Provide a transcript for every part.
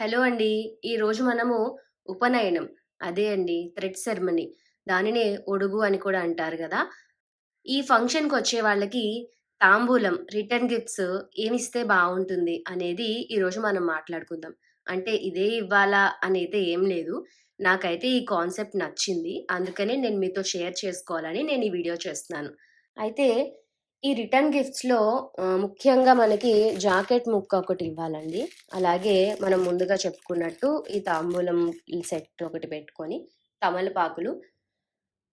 Hello అండి. ఈరోజు మనము ఉపనయనం అదే అండి థ్రెడ్ సెరమనీ దానినే ఒడుగు అని కూడా అంటారు కదా ఈ ఫంక్షన్కి వచ్చే వాళ్ళకి తాంబూలం, రిటర్న్ గిఫ్ట్స్ ఏమిస్తే బాగుంటుంది అనేది ఈరోజు మనం మాట్లాడుకుందాం. అంటే ఇదే ఇవ్వాలా అనైతే ఏం లేదు. నాకైతే ఈ కాన్సెప్ట్ నచ్చింది. అందుకనే నేను మీతో షేర్ చేసుకోవాలని నేను ఈ వీడియో చేస్తున్నాను. అయితే ఈ రిటర్న్ గిఫ్ట్స్‌లో ముఖ్యంగా మనకి జాకెట్ ముక్క ఒకటి ఇవ్వాలండి. అలాగే మనం ముందుగా చెప్పుకున్నట్టు ఈ తాంబూలం సెట్ ఒకటి పెట్టుకొని, తమలపాకులు,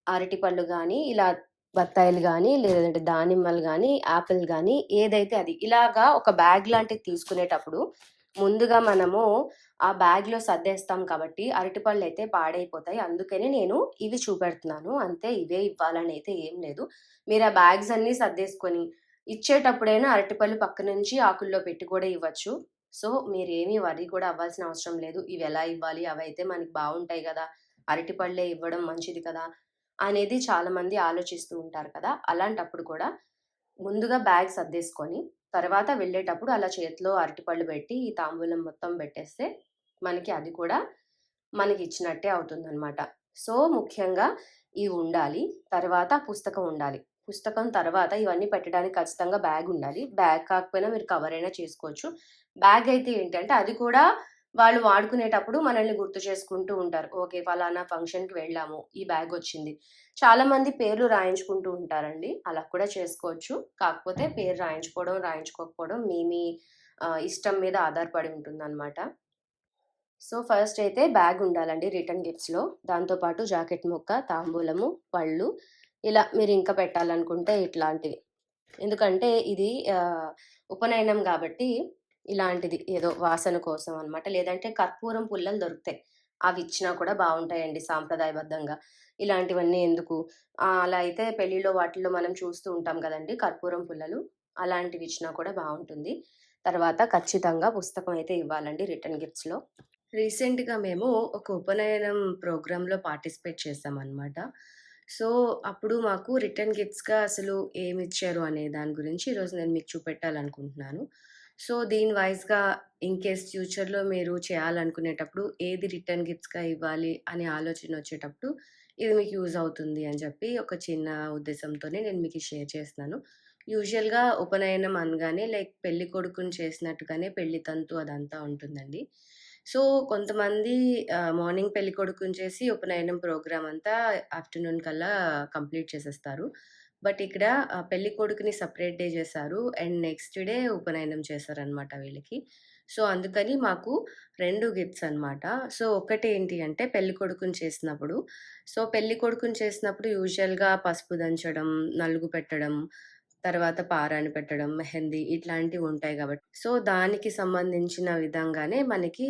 అరటిపళ్ళు కానీ ఇలా బత్తాయిలు కానీ లేదంటే దానిమ్మలు కానీ యాపిల్ కానీ ఏదైతే అది. ఇలాగా ఒక బ్యాగ్ లాంటిది తీసుకునేటప్పుడు ముందుగా మనము ఆ బ్యాగ్‌లో సర్దేస్తాం కాబట్టి అరటిపళ్ళు అయితే పాడైపోతాయి. అందుకనే నేను ఇవి చూపెడుతున్నాను. అంతే ఇవే ఇవ్వాలని అయితే ఏం లేదు. మీరు ఆ బ్యాగ్స్ అన్నీ సర్దేసుకొని ఇచ్చేటప్పుడైనా అరటిపళ్ళు పక్క నుంచి ఆకుల్లో పెట్టి కూడా ఇవ్వచ్చు. సో, మీరేమి వరి కూడా అవ్వాల్సిన అవసరం లేదు. ఇవి ఎలా ఇవ్వాలి? అవైతే మనకి బాగుంటాయి కదా అరటిపళ్ళే ఇవ్వడం మంచిది కదా! అనేది చాలామంది ఆలోచిస్తూ ఉంటారు కదా! అలాంటప్పుడు కూడా ముందుగా బ్యాగ్ సర్దేసుకొని, తర్వాత వెళ్ళేటప్పుడు అలా చేతిలో అరటిపళ్ళు పెట్టి, ఈ తాంబూలం మొత్తం పెట్టేస్తే మనకి అది కూడా మనకి ఇచ్చినట్టే అవుతుందన్నమాట సో, ముఖ్యంగా ఇవి ఉండాలి. తర్వాత పుస్తకం ఉండాలి. పుస్తకం తర్వాత ఇవన్నీ పెట్టడానికి ఖచ్చితంగా బ్యాగ్ ఉండాలి. బ్యాగ్ కాకపోయినా మీరు కవర్ అయినా చేసుకోవచ్చు. బ్యాగ్ అయితే ఏంటంటే అది కూడా వాళ్ళు వాడుకునేటప్పుడు మనల్ని గుర్తు చేసుకుంటూ ఉంటారు. ఓకే. ఫలానా ఫంక్షన్‌కి వెళ్ళాము. ఈ బ్యాగ్ వచ్చింది. చాలామంది పేర్లు రాయించుకుంటూ ఉంటారండి. అలా కూడా చేసుకోవచ్చు. కాకపోతే పేరు రాయించుకోవడం, రాయించుకోకపోవడం మీ మీ ఇష్టం మీద ఆధారపడి ఉంటుందన్నమాట సో, ఫస్ట్ అయితే బ్యాగ్ ఉండాలండి రిటర్న్ గిఫ్ట్స్‌లో. దాంతో పాటు జాకెట్ ముక్క, తాంబూలము, పళ్ళు ఇలా మీరు ఇంకా పెట్టాలనుకుంటే ఇట్లాంటివి. ఎందుకంటే ఇది ఉపనయనం కాబట్టి ఇలాంటిది ఏదో వాసన కోసం అనమాట. లేదంటే కర్పూరం పుల్లలు దొరుకుతాయి. అవి ఇచ్చినా కూడా బాగుంటాయండి సాంప్రదాయబద్ధంగా. ఇలాంటివన్నీ ఎందుకు? అలా అయితే పెళ్ళిలో వాటిల్లో మనం చూస్తూ ఉంటాం కదండి కర్పూరం పుల్లలు. అలాంటివి ఇచ్చినా కూడా బాగుంటుంది తర్వాత ఖచ్చితంగా పుస్తకం అయితే ఇవ్వాలండి రిటర్న్ గిఫ్ట్స్‌లో. రీసెంట్‌గా మేము ఒక ఉపనయనం ప్రోగ్రాంలో పార్టిసిపేట్ చేసామన్నమాట సో, అప్పుడు మాకు రిటర్న్ గిఫ్ట్స్‌గా అసలు ఏమి ఇచ్చారు అనే దాని గురించి ఈరోజు నేను మీకు చూపెట్టాలనుకుంటున్నాను. సో, దీని వైస్‌గా ఇన్ కేస్ ఫ్యూచర్‌లో మీరు చేయాలనుకునేటప్పుడు ఏది రిటర్న్ గిఫ్ట్స్‌గా ఇవ్వాలి అనే ఆలోచన వచ్చేటప్పుడు ఇది మీకు యూజ్ అవుతుంది అని చెప్పి ఒక చిన్న ఉద్దేశంతోనే నేను మీకు షేర్ చేస్తున్నాను. యూజువల్‌గా ఉపనయనం అనగానే లైక్ పెళ్ళి కొడుకుని చేసినట్టుగానే పెళ్ళి తంతు అదంతా ఉంటుందండి. సో, కొంతమంది మార్నింగ్ మార్నింగ్ పెళ్ళికొడుకుని చేసి ఉపనయనం ప్రోగ్రామ్ అంతా ఆఫ్టర్‌నూన్ కల్లా కంప్లీట్ చేసేస్తారు. బట్ ఇక్కడ పెళ్ళి పెళ్ళికొడుకుని సపరేట్ డే చేశారు. అండ్ నెక్స్ట్ డే ఉపనయనం చేశారనమాట వీళ్ళకి. సో, అందుకని మాకు రెండు గిఫ్ట్స్ అనమాట. సో, ఒకటేంటి అంటే పెళ్ళికొడుకుని చేసినప్పుడు, సో, పెళ్ళికొడుకుని చేసినప్పుడు యూజువల్‌గా పసుపు దంచడం, నలుగు పెట్టడం, తర్వాత పారాని పెట్టడం, మెహందీ ఇట్లాంటివి ఉంటాయి కాబట్టి సో, దానికి సంబంధించిన విధంగానే మనకి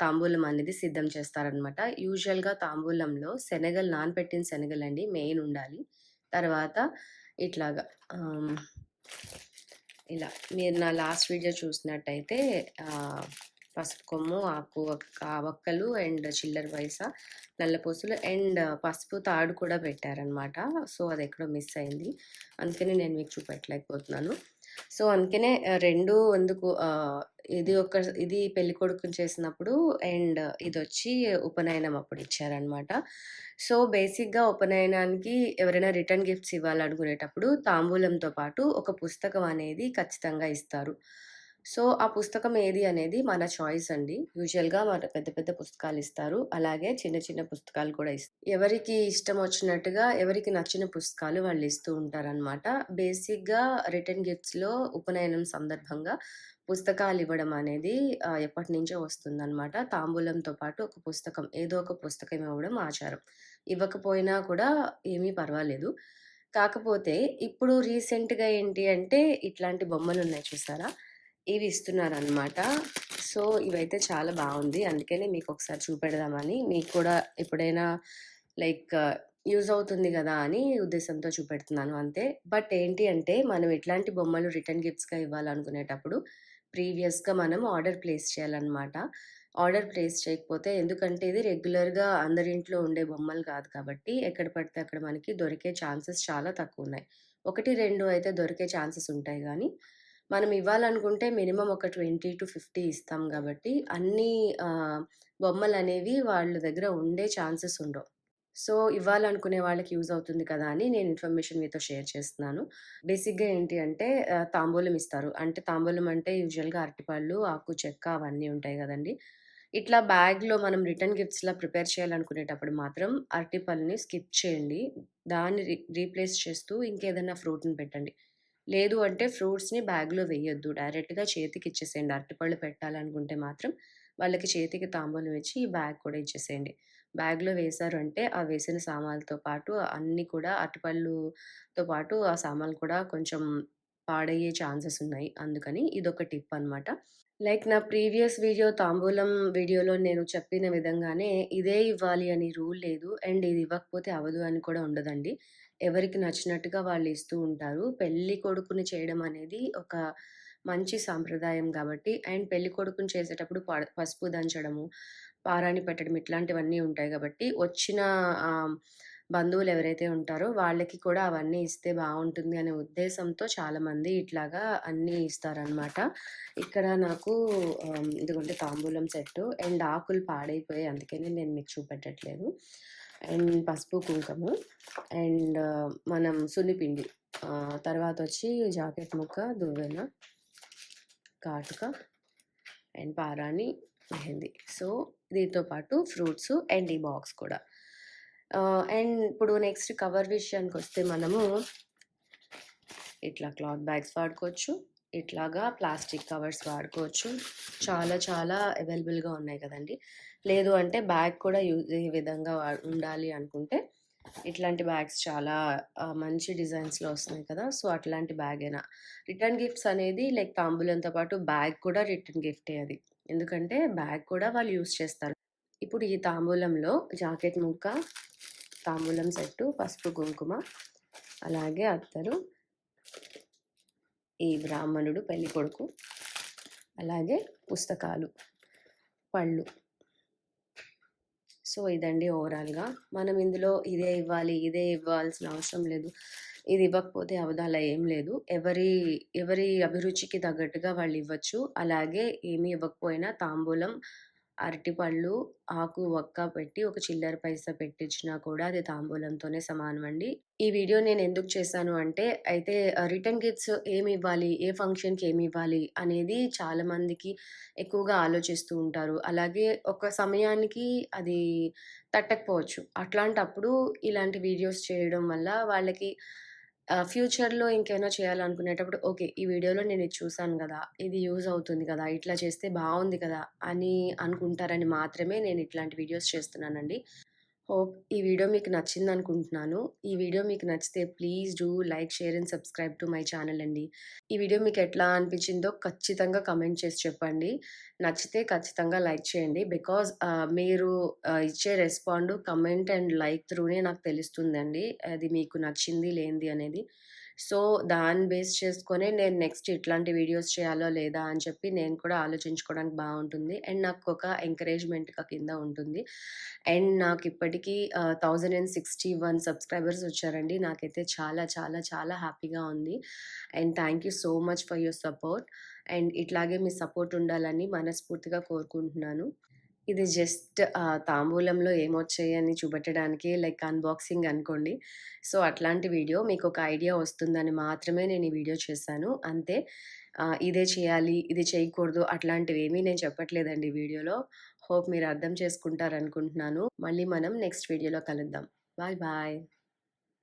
తాంబూలం అనేది సిద్ధం చేస్తారనమాట. యూజువల్‌గా తాంబూలంలో శనగలు నానబెట్టిన అండి మెయిన్ ఉండాలి. తర్వాత ఇట్లాగా ఇలా మీరు నా లాస్ట్ వీడియో చూసినట్టయితే పసుపు కొమ్ము, ఆకు ఒక్క వక్కలు అండ్ చిల్లర పైస, నల్లపూసలు అండ్ పసుపు తాడు కూడా పెట్టారనమాట. సో, అది ఎక్కడో మిస్ అయింది. అందుకని నేను మీకు చూపెట్టలేకపోతున్నాను. సో, అందుకనే రెండు అందుకు ఇది ఒక ఇది పెళ్ళికొడుకుని చేసినప్పుడు అండ్ ఇది వచ్చి ఉపనయనం అప్పుడు ఇచ్చారనమాట. సో, బేసిక్‌గా ఉపనయనానికి ఎవరైనా రిటర్న్ గిఫ్ట్స్ ఇవ్వాలనుకునేటప్పుడు తాంబూలంతో పాటు ఒక పుస్తకం అనేది ఖచ్చితంగా ఇస్తారు. సో, ఆ పుస్తకం ఏది అనేది మన చాయిస్ అండి. యూజువల్‌గా మన పెద్ద పెద్ద పుస్తకాలు ఇస్తారు. అలాగే చిన్న చిన్న పుస్తకాలు కూడా ఇస్తారు ఎవరికి ఇష్టం వచ్చినట్టుగా ఎవరికి నచ్చిన పుస్తకాలు వాళ్ళు ఇస్తూ ఉంటారనమాట. బేసిక్‌గా రిటర్న్ గిఫ్ట్స్‌లో ఉపనయనం సందర్భంగా పుస్తకాలు ఇవ్వడం అనేది ఎప్పటి ఎప్పటినుంచో వస్తుందన్నమాట తాంబూలంతో పాటు ఒక పుస్తకం ఏదో ఒక పుస్తకం ఇవ్వడం ఆచారం. ఇవ్వకపోయినా కూడా ఏమీ పర్వాలేదు. కాకపోతే ఇప్పుడు రీసెంట్‌గా ఏంటి అంటే ఇట్లాంటి బొమ్మలు ఉన్నాయి చూసారా? ఇవి ఇస్తున్నారనమాట. సో, ఇవైతే చాలా బాగుంది అందుకనే మీకు ఒకసారి చూపెడదామని మీకు కూడా ఎప్పుడైనా లైక్ యూజ్ అవుతుంది కదా అని ఉద్దేశంతో చూపెడుతున్నాను అంతే. బట్ ఏంటి అంటే మనం ఎట్లాంటి బొమ్మలు రిటర్న్ గిఫ్ట్స్‌గా ఇవ్వాలనుకునేటప్పుడు ప్రీవియస్‌గా మనం ఆర్డర్ ప్లేస్ చేయాలన్నమాట ఆర్డర్ ప్లేస్ చేయకపోతే ఎందుకంటే ఇది రెగ్యులర్‌గా అందరింట్లో ఉండే బొమ్మలు కాదు కాబట్టి ఎక్కడ పడితే అక్కడ మనకి దొరికే ఛాన్సెస్ చాలా తక్కువ ఉన్నాయి ఒకటి రెండు అయితే దొరికే ఛాన్సెస్ ఉంటాయి కానీ మనం ఇవ్వాలనుకుంటే మినిమమ్ ఒక 20-50 ఇస్తాం కాబట్టి అన్ని బొమ్మలు అనేవి వాళ్ళ దగ్గర ఉండే ఛాన్సెస్ ఉండవు. సో, ఇవ్వాలనుకునే వాళ్ళకి యూజ్ అవుతుంది కదా! అని నేను ఇన్ఫర్మేషన్ మీతో షేర్ చేస్తున్నాను. బేసిక్‌గా ఏంటి అంటే తాంబూలం ఇస్తారు. అంటే తాంబూలం అంటే యూజువల్‌గా అరటిపళ్ళు, ఆకు, చెక్క అవన్నీ ఉంటాయి కదండి ఇట్లా బ్యాగ్‌లో మనం రిటర్న్ గిఫ్ట్స్‌లా ప్రిపేర్ చేయాలనుకునేటప్పుడు మాత్రం అరటిపళ్ళని స్కిప్ చేయండి. దాన్ని రీప్లేస్ చేస్తూ ఇంకేదైనా ఫ్రూట్‌ని పెట్టండి. లేదు అంటే ఫ్రూట్స్‌ని బ్యాగ్‌లో వేయొద్దు. డైరెక్ట్‌గా చేతికి ఇచ్చేసేయండి అరటిపళ్ళు పెట్టాలనుకుంటే మాత్రం వాళ్ళకి చేతికి తాంబూలం ఇచ్చి ఈ బ్యాగ్ కూడా ఇచ్చేసేయండి. బ్యాగ్‌లో వేశారు అంటే ఆ వేసిన సామాన్లతో పాటు అన్నీ కూడా అరటిపళ్ళుతో పాటు ఆ సామాన్లు కూడా కొంచెం పాడయ్యే ఛాన్సెస్ ఉన్నాయి. అందుకని ఇదొక టిప్ అనమాట. లైక్ నా ప్రీవియస్ వీడియో తాంబూలం వీడియోలో నేను చెప్పిన విధంగానే ఇదే ఇవ్వాలి అని రూల్ లేదు. అండ్ ఇది ఇవ్వకపోతే అవదు అని కూడా ఉండదండి. ఎవరికి నచ్చినట్టుగా వాళ్ళు ఇస్తూ ఉంటారు. పెళ్ళి కొడుకుని చేయడం అనేది ఒక మంచి సాంప్రదాయం కాబట్టి అండ్ పెళ్ళి కొడుకుని చేసేటప్పుడు ప పసుపు దంచడము, పారాణి పెట్టడం ఇట్లాంటివన్నీ ఉంటాయి కాబట్టి వచ్చిన బంధువులు ఎవరైతే ఉంటారో వాళ్ళకి కూడా అవన్నీ ఇస్తే బాగుంటుంది అనే ఉద్దేశంతో చాలామంది ఇట్లాగా అన్నీ ఇస్తారనమాట. ఇక్కడ నాకు ఇదిగోండి తాంబూలం సెట్టు అండ్ ఆకులు పాడైపోయాయి. అందుకనే నేను మీకు చూపెట్టట్లేదు. అండ్ పసుపు, కుంకుమ అండ్ మనం సున్నిపిండి. తర్వాత వచ్చి జాకెట్ ముక్క, దువ్వెన, కాటుక అండ్ పారాణి, మెహందీ. సో, దీంతో పాటు ఫ్రూట్స్ అండ్ ఈ బాక్స్ కూడా. అండ్ ఇప్పుడు నెక్స్ట్ కవర్ విషయానికి వస్తే మనము ఇట్లా క్లాత్ బ్యాగ్స్ వాడుకోవచ్చు. ఇట్లాగా ప్లాస్టిక్ కవర్స్ వాడుకోవచ్చు. చాలా చాలా అవైలబుల్‌గా ఉన్నాయి కదండీ! లేదు అంటే బ్యాగ్ కూడా యూజ్ ఏ విధంగా వా ఉండాలి అనుకుంటే ఇట్లాంటి బ్యాగ్స్ చాలా మంచి డిజైన్స్‌లో వస్తున్నాయి కదా! సో, అట్లాంటి బ్యాగేనా. రిటర్న్ గిఫ్ట్స్ అనేది లైక్ తాంబూలంతో పాటు బ్యాగ్ కూడా రిటర్న్ గిఫ్టే అది. ఎందుకంటే బ్యాగ్ కూడా వాళ్ళు యూజ్ చేస్తారు. ఇప్పుడు ఈ తాంబూలంలో జాకెట్ ముక్క, తాంబూలం సెట్టు, పసుపు, కుంకుమ, అలాగే అత్తరు ఈ బ్రాహ్మణుడు పెళ్ళికొడుకు, అలాగే పుస్తకాలు, పళ్ళు. సో, ఇదండి ఓవరాల్‌గా. మనం ఇందులో ఇదే ఇవ్వాలి, ఇదే ఇవ్వాల్సిన అవసరం లేదు. ఇది ఇవ్వకపోతే అవ్వదు ఏం లేదు. ఎవరి ఎవరి అభిరుచికి తగ్గట్టుగా వాళ్ళు ఇవ్వచ్చు. అలాగే ఏమి ఇవ్వకపోయినా తాంబూలం, అరటిపళ్ళు, ఆకు, వక్క పెట్టి ఒక చిల్లర పైసా పెట్టించినా కూడా అది తాంబూలంతోనే సమానం అండి ఈ వీడియో నేను ఎందుకు చేశాను అంటే అయితే రిటర్న్ గిఫ్ట్స్ ఏమి ఇవ్వాలి, ఏ ఫంక్షన్‌కి ఏమి ఇవ్వాలి అనేది చాలా మందికి ఎక్కువగా ఆలోచిస్తూ ఉంటారు. అలాగే ఒక సమయానికి అది తట్టకపోవచ్చు. అట్లాంటప్పుడు ఇలాంటి వీడియోస్ చేయడం వల్ల వాళ్ళకి ఫ్యూచర్‌లో ఇంకేమైనా చేయాలనుకునేటప్పుడు ఓకే. ఈ వీడియోలో నేను ఇది చూసాను కదా ఇది యూజ్ అవుతుంది కదా! ఇట్లా చేస్తే బాగుంది కదా! అని అనుకుంటారని మాత్రమే నేను ఇట్లాంటి వీడియోస్ చేస్తున్నానండి. హోప్ ఈ వీడియో మీకు నచ్చింది అనుకుంటున్నాను ఈ వీడియో మీకు నచ్చితే please do like, share and subscribe to my channel అండి. ఈ వీడియో మీకు ఎట్లా అనిపించిందో ఖచ్చితంగా కమెంట్ చేసి చెప్పండి. నచ్చితే ఖచ్చితంగా లైక్ చేయండి. బికాజ్ మీరు ఇచ్చే రెస్పాండ్, కమెంట్ అండ్ లైక్ త్రూనే నాకు తెలుస్తుందండి. అది మీకు నచ్చింది, లేనిది అనేది. సో, దాన్ని బేస్ చేసుకొని నేను నెక్స్ట్ ఇట్లాంటి వీడియోస్ చేయాలో లేదా అని చెప్పి నేను కూడా ఆలోచించుకోవడానికి బాగుంటుంది అండ్ నాకు ఒక ఎంకరేజ్‌మెంట్‌గా కింద ఉంటుంది. అండ్ నాకు ఇప్పటికీ thousand and sixty one subscribers వచ్చారండి. నాకైతే చాలా చాలా చాలా హ్యాపీగా ఉంది. And thank you so much for your support. And ఇట్లాగే మీ సపోర్ట్ ఉండాలని మనస్ఫూర్తిగా కోరుకుంటున్నాను. ఇది జస్ట్ తాంబూలంలో ఏమొచ్చాయి అని చూపెట్టడానికి లైక్ అన్బాక్సింగ్ అనుకోండి. సో, అట్లాంటి వీడియో మీకు ఒక ఐడియా వస్తుందని మాత్రమే నేను ఈ వీడియో చేశాను. అంతే. ఇదే చేయాలి, ఇది చేయకూడదు అట్లాంటివేమీ నేను చెప్పట్లేదండి వీడియోలో. హోప్ మీరు అర్థం చేసుకుంటారనుకుంటున్నాను. మళ్ళీ మనం నెక్స్ట్ వీడియోలో కలుద్దాం. Bye bye.